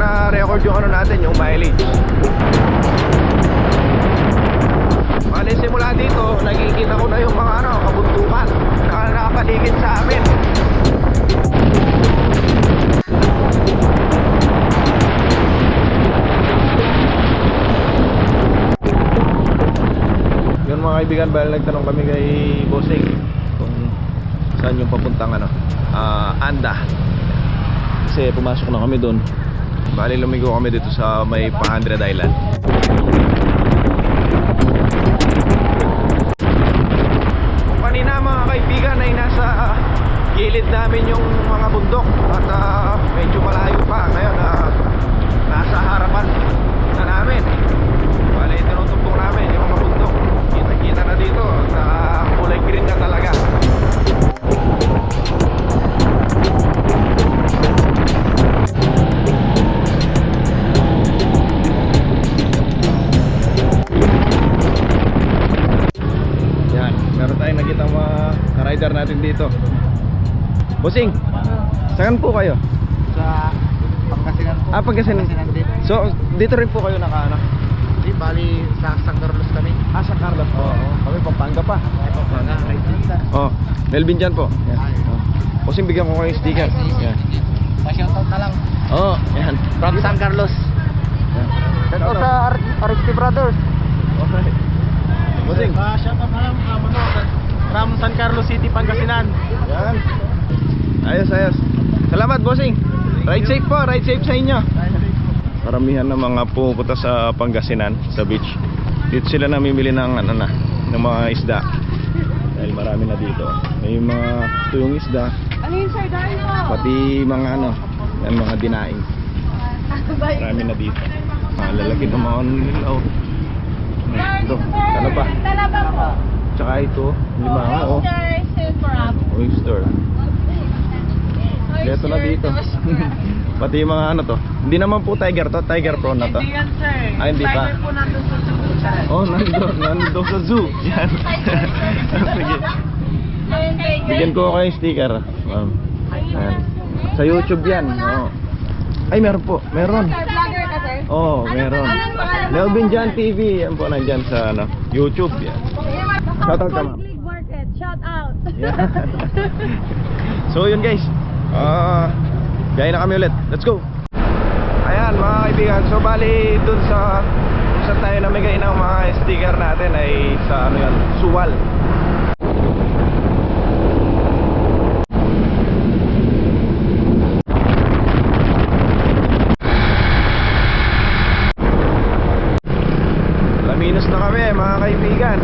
na-record yung ano natin, yung mileage. Bali simula dito, nakikita ko na yung mga ano, kabuntukan na nakapaligid sa amin. Yun mga kaibigan, bali nagtanong kami kay Bossing kung saan yung papuntang ano, ah, Anda. Kasi pumasok na kami doon. Bali lumigo kami dito sa may 100 Island. Bossing, saan po kayo? Sa Pangasinan po. Ah, Pangasinan. din. So, dito rin po kayo naka ano? Di, bali sa San Carlos kami. Ah, sa Carlos po. Oo. Kami Pampanga pa. Ay, Pampanga. Oh, Melvin dyan po. Yan. Oh. Bossing, bigyan ko kayo sticker. Yan. Pa-shoutout na lang. Oh, yan. From San Carlos. Yan. Shoutout sa RXT Brothers. Okay. Bossing. shoutout na lang from, ano, from San Carlos City, Pangasinan. Yan. Ayos, ayos. Salamat, bossing. Ride safe po, ride safe sa inyo. Karamihan ng mga pupunta sa Pangasinan, sa beach. Dito sila namimili ng ano na, ng mga isda. Dahil marami na dito. May mga tuyong isda, Ano yung sardine mo? pati mga ano, yan mga dinaing. Marami na dito. Mga lalaki ng mga ano nila. Oh. Ito, pa? Talaba po. Tsaka ito, lima nga oh. Oyster, up. Oyster. Ito na dito. Pati yung mga ano to. Hindi naman po tiger to, tiger prawn na to. Hindi yan, sir. Ah, hindi pa. Tiger po nandun sa Sukucha. Oh, nandun, nandun sa zoo. Yan. Sige. Bigyan ko kayo sticker. Ayan. Sa YouTube yan. Oh. Ay, meron po. Meron. Sir? Oh, meron. Melvin Jan TV. Yan po nandyan sa ano, YouTube. Yan. Shout out ka, ma'am. Shout out. So yun guys. Ah, biyahe na kami ulit. Let's go. Ayan mga kaibigan. So bali dun sa saan tayo namigay ng mga sticker natin ay sa ano yan, Suwal. Laminos na kami mga kaibigan.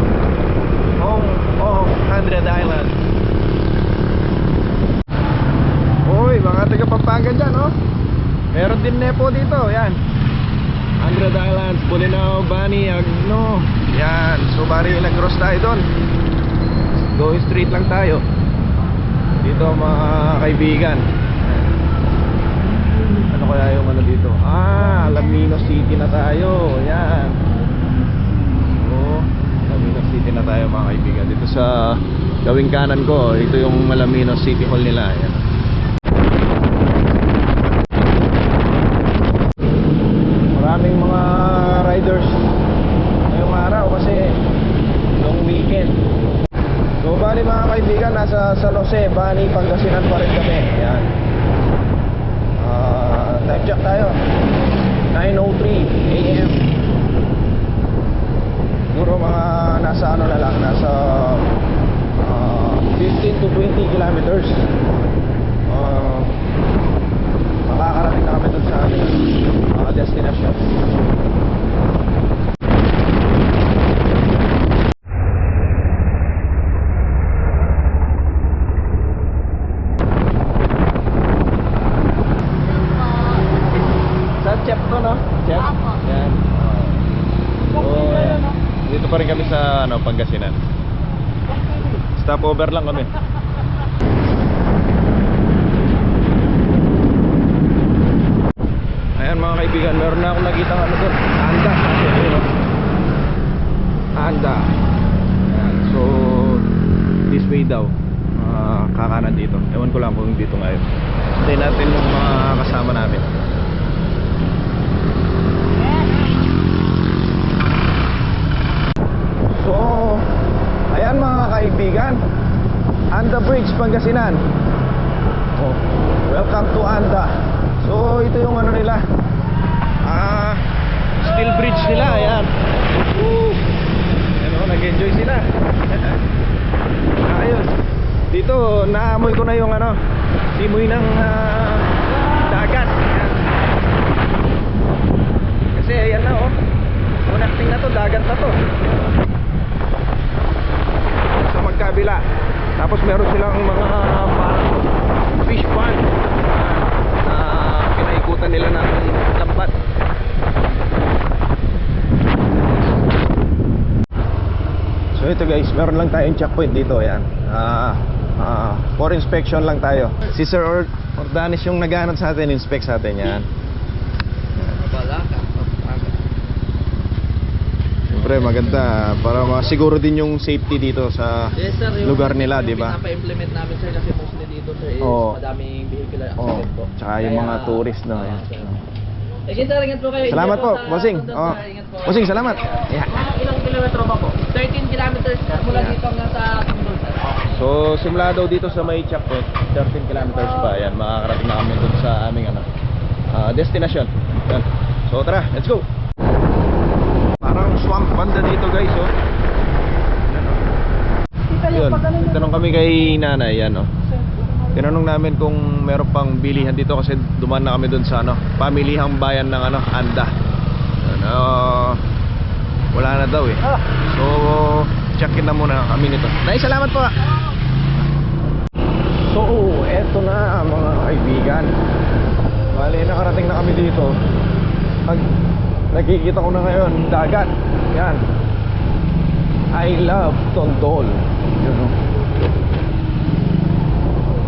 Pampanga dyan, oh. Meron din nepo dito, yan. 100 Islands, Bulinaw, Bani, Agno. Yan, so bari nag-cross tayo doon. Going straight lang tayo. Dito mga kaibigan. Ano kaya yung ano dito? Ah, Lamino City na tayo. Yan. Oo, Malamino City na tayo mga kaibigan. Dito sa gawing kanan ko, ito yung Malamino City Hall nila. Ayan. Maraming mga riders ngayong araw kasi long weekend. So bali mga nasa San Jose, Bani, Pangasinan pa rin kami. Ayan. Ah, time check tayo. 9.03 a.m. Siguro mga nasa ano na lang, nasa ah, 15 to 20 kilometers. Ah, makakarating na kami dun sa aming ah, destination. Sa Chef to, no? Chef? Apo. Yan. So, ayan. dito pa rin kami sa ano, Pangasinan. Stopover lang kami. mga kaibigan, meron na akong nakita ano doon. Anda. Anda. Ayan. So, this way daw. Ah, kakanan dito. Ewan ko lang kung dito ngayon. Hintayin natin yung mga kasama namin. So, ayan mga kaibigan. Anda Bridge, Pangasinan. Oh, welcome to Anda. So, ito yung ano nila. Ah, steel bridge nila, ayan. Woo! Ano, nag-enjoy sila. Ayos. Dito, naamoy ko na yung ano, simoy ng ah, dagat. Ayan. Kasi ayan na oh. Connecting na to, dagat na to. Sa magkabila. Tapos meron silang mga parang fish pond na pinaikutan nila ng lambat. So ito guys, meron lang tayong checkpoint dito, ayan. Ah, ah, for inspection lang tayo. Si Sir Or Ordanis yung naghanap sa atin, inspect sa atin yan. Siyempre maganda para masiguro din yung safety dito sa Yes sir, yung lugar nila, di ba? Pinapa-implement namin sir kasi mostly dito sir is Oo. madaming vehicular Oh, accident po. tsaka yung mga tourist no. Oo, Ayan. sir. Sige sir, ingat po kayo. Salamat Ingat po, sa- bossing. doon, Oh. sir. Ingat po. Bossing, salamat. Yeah. Ilang kilometro ba po? 13 kilometers sir, mula dito hanggang sa Tundol sir. So, simula daw dito sa may checkpoint, 13 kilometers pa. Ayan, makakarating na kami dun sa aming ano, ah, destination. Yan. So, tara, let's go. Parang swamp banda dito, guys, oh. Yan. Yun, tanong kami kay nanay, yan, oh. Tinanong namin kung meron pang bilihan dito kasi duman na kami dun sa ano, pamilihang bayan ng ano, Anda. Ano, wala na daw eh. So, check-in na muna kami nito. Nay, salamat po. So, eto na mga kaibigan. Bali, nakarating na kami dito. Pag nakikita ko na ngayon, dagat. Yan. I love Tondol. Yun o.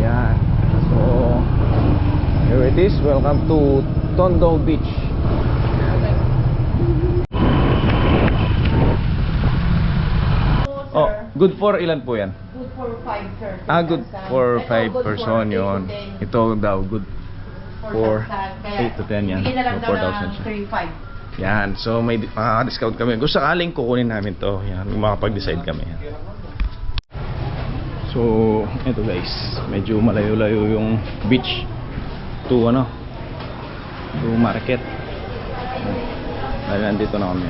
Yan. So, here it is. Welcome to Tondo Beach. Oh, good for ilan po yan? Good for five, sir. Ah, good for Ito, 5 good person ten. Ito daw, good for Kaya, 8 to 10 yan. Bigyan na lang So, daw 4,000 ng siya. 3,500. Yan, so may di- makaka-discount kami. Kung sakaling kukunin namin to, yan, makapag-decide kami. Yan. So, ito guys, medyo malayo-layo yung beach to ano, to market. Dahil nandito na kami.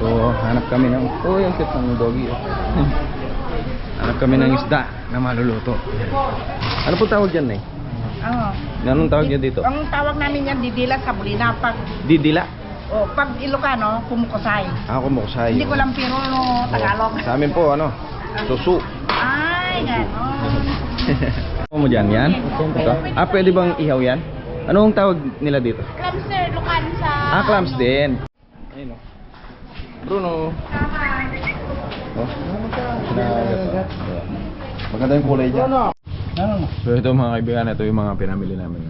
So, hanap kami ng, oh, yung cute ng doggy. Oh. hanap kami ng isda na maluluto. Ano po tawag dyan, eh? Oo. Anong tawag niya dito? Ang tawag namin yan, didila sa bulina. Pag, Didila. o, pag Ilocano, kumukusay. Ako muksay. Hindi ko lang pero no, Tagalog. Sa amin po, ano, susu. Ay, ganon. Ano mo dyan, yan? Ito? Ah, pwede bang ihaw yan? Anong tawag nila dito? Clams, sir. Lukan sa... Ah, clams din. Ayun o. Bruno. Oh. Maganda yung kulay dyan. So ito mga kaibigan, ito yung mga pinamili namin.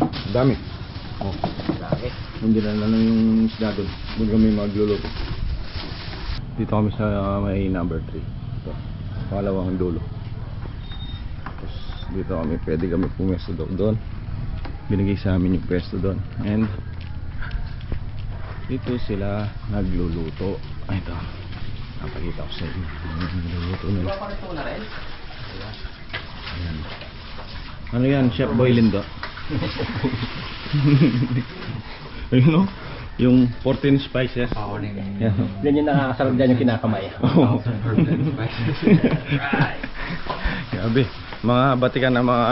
Ang Dami. Oh. Hindi na lang yung isda doon. Doon kami magluluto. Dito kami sa may number 3. Ito. Pangalawang dulo. Tapos dito kami, pwede kami pumesto doon. doon. Binigay sa amin yung pwesto doon. And dito sila nagluluto. Ay, ito. Napakita ko sa inyo. Nagluluto nila. Ayan. Ano yan? Chef Boy Lindo. Ayun o. Yung 14 spices. Yan. o. Yan yung nakakasarap dyan yung kinakamay. Oo. Grabe. Mga batikan na mga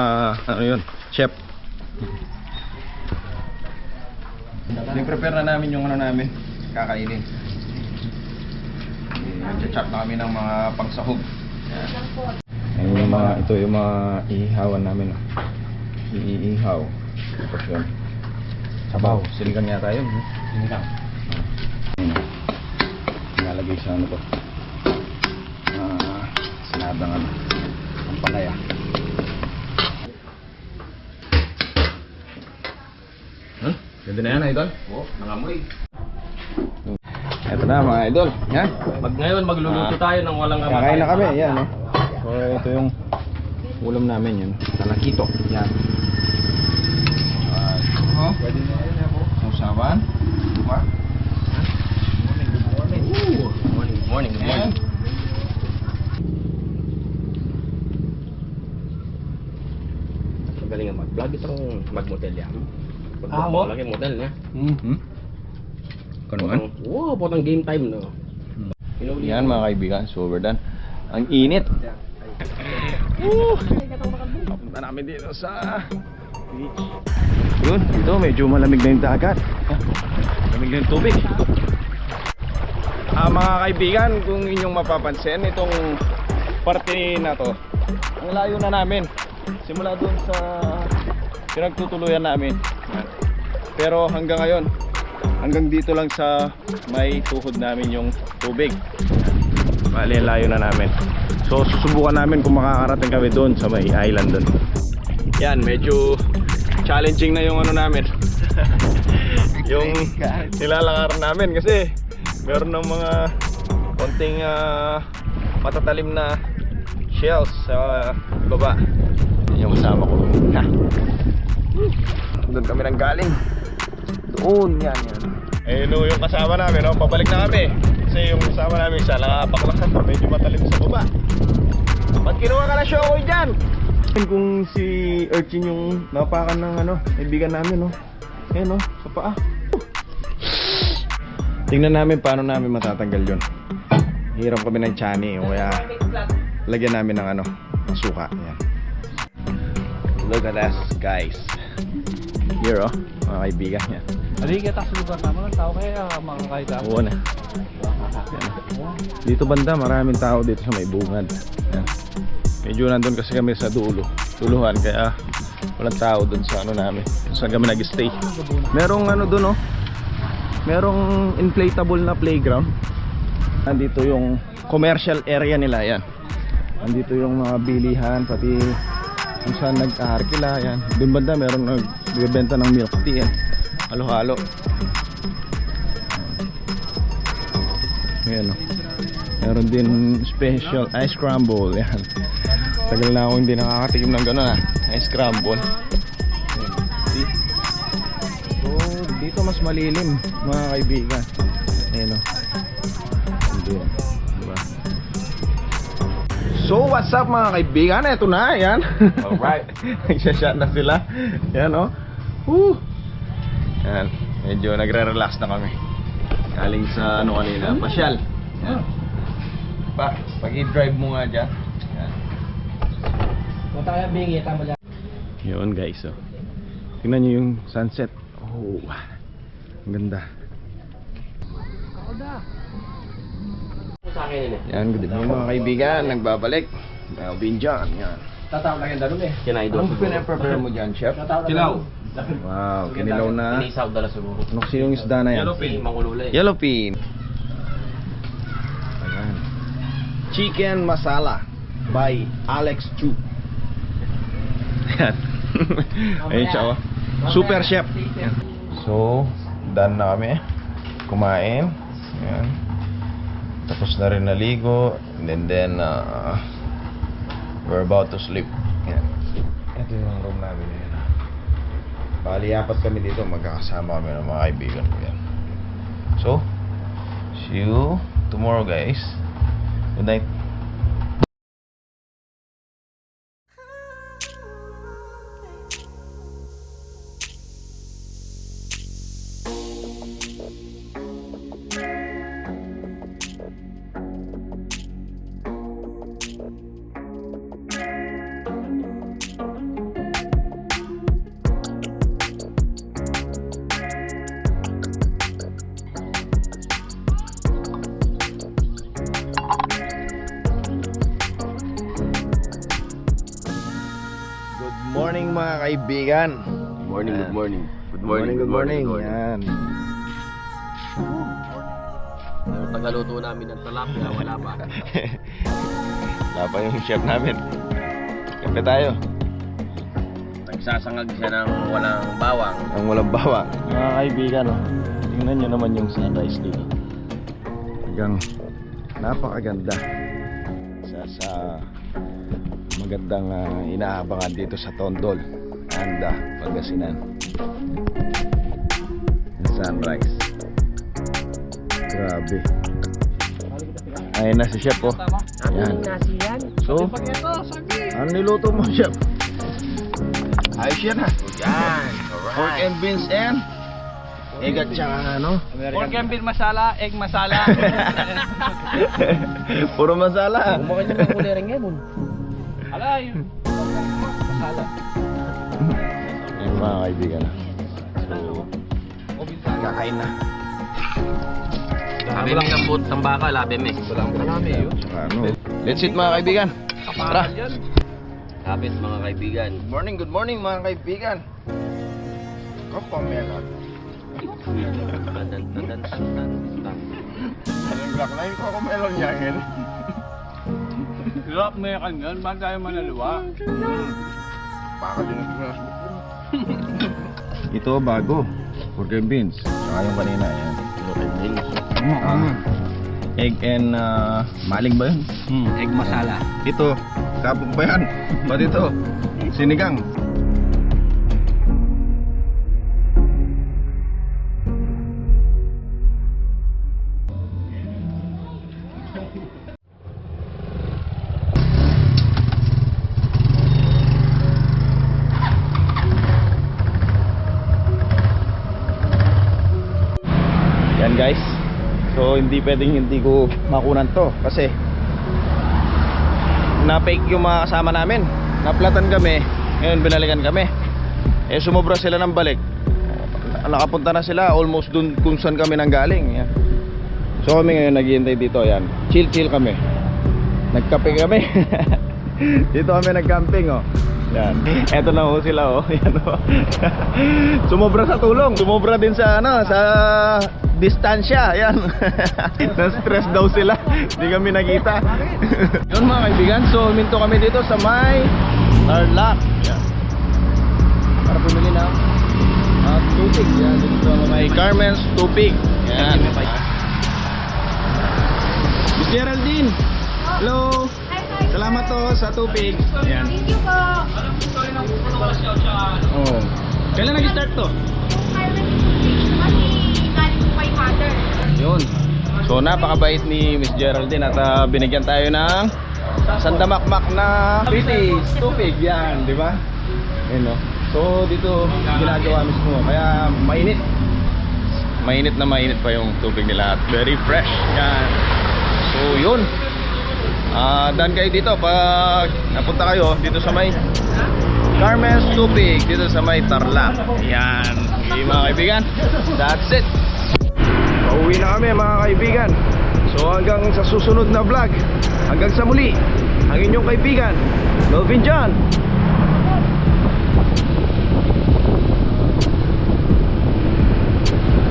ano yun, chef. Prepare na namin yung ano namin, kakainin. Nag-chat na kami ng mga pangsahog. Ayun yung mga, ito yung mga iihawan namin. oh. Iihaw. Tapos yun. Sabaw. Siligang yata yun. eh. Sinigang. Ayun. Nilalagay sa ano to. Ah, sinabang ano. Ang palaya. Ganda na yan, idol. Oh, nangamoy. Ito na mga idol. Yan. Mag ngayon magluluto Ah. tayo ng walang Kakain na kami. Yan, no? So, ito yung ulam namin yun. Talakito. Yan. Uh, oh, pwede na yan ako. Sausawan. Diba? Morning, good morning, good Yan. morning. Magaling ang mag-vlog itong mag-motel yan. Ah, Pag mo? laki motel niya. Hmm? Kung naman? Wow, potang game time no. Hinuli Yan mga kaibigan, so we're done. Ang init. Woo! Papunta namin dito sa beach. Yun, dito medyo malamig na yung dagat. Ah, Malamig na yung tubig. Ah, mga kaibigan, kung inyong mapapansin, itong parte na to, ang layo na namin. Simula doon sa pinagtutuluyan namin. Pero hanggang ngayon, hanggang dito lang sa may tuhod namin yung tubig. Bali, layo na namin. So, susubukan namin kung makakarating kami doon sa may island doon. Yan, medyo challenging na yung ano namin. yung nilalakaran namin kasi meron ng mga konting ah, matatalim na shells sa baba. Yan yung kasama ko. Doon kami nang galing. Doon, yan, yan. Eh, no, yung kasama namin, no, pabalik na kami. Kasi yung kasama namin siya, nakapaklasan pa, medyo matalim sa baba. Ba't kinuha ka na shokoy dyan? Kung si Urchin yung napakan ng ano, kaibigan namin, no? Ayun, no, sa paa. Tingnan namin paano namin matatanggal yun. Hiram kami ng chani, o kaya lagyan namin ng ano, ng suka. Yan. Look at us, guys. Here, oh, mga kaibigan. Yan. Ali kita sa lugar namin, ang tao kaya makakain ka. Oo na. Dito banda, maraming tao dito sa may bungad. Medyo nandun kasi kami sa dulo. Tuluhan, kaya walang tao dun sa ano namin. Saan kami nag-stay. Merong ano dun, oh. Merong inflatable na playground. Nandito yung commercial area nila, yan. Nandito yung mga bilihan, pati kung saan nag-aarkila, yan. Doon banda, meron nagbebenta ng milk tea, yan. Halo-halo. Ayan o. Meron din special ice crumble. Yan. Tagal na ako hindi nakakatikim ng gano'n ah. Ice crumble. Ayan. So, dito mas malilim mga kaibigan. Ayan o. Hindi. Diba? So, what's up mga kaibigan? Ito na, yan. Alright. Nagsashot na sila. Yan o. Woo! Yan. Medyo nagre-relax na kami. Galing sa ano kanina, pasyal. Yan. Pa, pag i-drive mo nga dyan. Yan. Punta kaya bingi, tama lang. Yun guys, oh. Tingnan nyo yung sunset. Oh, ang ganda. Yan, good evening mga kaibigan. Nagbabalik. Melvin John, yan. Tatawag lang yung dalon eh. Kinaido. Anong pinaprepare mo dyan, chef? Kilaw. Wow, kinilaw na. Inisaw dala siguro. Ano kasi yung isda na yan? Yellowfin. Mangululay. Yellowfin. Ayan. Chicken masala by Alex Chu. Ayan. Ayun siya oh. Super chef. Ayan. So, done na kami. Kumain. Ayan. Tapos na rin naligo. And then, then uh, we're about to sleep. Ayan. Ito yung room namin. Ayan. Bali, apat kami dito. Magkakasama kami ng mga kaibigan ko yan. So, see you tomorrow guys. Good night. Kaibigan. Good morning, good morning. Good morning, good morning. Yan. Yung tagaluto namin ng talapia, wala pa. Wala pa yung chef namin. Kape tayo. Nagsasangag siya ng walang bawang. Ang walang bawang. Mga kaibigan, oh. tingnan nyo naman yung sunrise dito. Hanggang napakaganda. Sa, sa magandang ah, inaabangan dito sa Tondol, Anda, Pangasinan. Sunrise. Grabe. Ayun na si Chef, oh. Ayan. So, ano niluto mo, Chef? Ayos yan, ha? Yan! Pork and beans and egg at saka ano? Pork and beef masala, egg masala. Puro masala. Kumain niyo ng kulering ngayon. Ala, yun. Masala. Ayun mga kaibigan. So, kakain na. Labi ng ng baka, labi mi. Saka ano. Let's eat mga kaibigan. Tara. Kapit mga kaibigan. Good morning, good morning mga kaibigan. Kapamelon. Tadan, tadan, tadan, tadan. Anong black na yung kapamelon niya ngayon? Hirap may kanyan, ba't tayo manaliwa? Ito bago. And beans. Saka yung kanina yan. Ah, egg and ah, maling ba yun? Hmm, egg masala. Ito, kapog ba yan? Ba't ito? Sinigang. Guys. So hindi pwedeng hindi ko makunan to kasi na-fake yung mga kasama namin. Naplatan kami, ngayon binalikan kami. Eh sumobra sila ng balik. Nakapunta na sila almost dun kung saan kami nanggaling. Yan. So kami ngayon naghihintay dito, yan. Chill chill kami. Nagkape kami. dito kami nagcamping oh. Yan. Eto na ho sila oh. Yan oh. Sumobra sa tulong. Sumobra din sa ano, sa distansya. Yan. Na-stress daw sila. Hindi kami nakita. Yun mga kaibigan, so minto kami dito sa may Tarlac. Yan. Para bumili ng uh, tubig. Yan. Dito sa may Carmen's Tubig. Yan. Miss Geraldine. Hello. Salamat to sa tubig. Yan. Thank you po. Oh. Kailan nag-start to? Yun. So napakabait ni Miss Geraldine at ah, binigyan tayo ng sandamakmak na pitis, tubig yan, di ba? Ayun no. So dito ginagawa mismo kaya mainit. Mainit na mainit pa yung tubig nila at very fresh. Yan. So yun. Ah, dan kayo dito pag napunta kayo dito sa may Carmen's Tubig dito sa may Tarlac. Yan. Okay mga kaibigan. That's it. Pauwi na kami mga kaibigan. So hanggang sa susunod na vlog, hanggang sa muli, ang inyong kaibigan, Melvin John.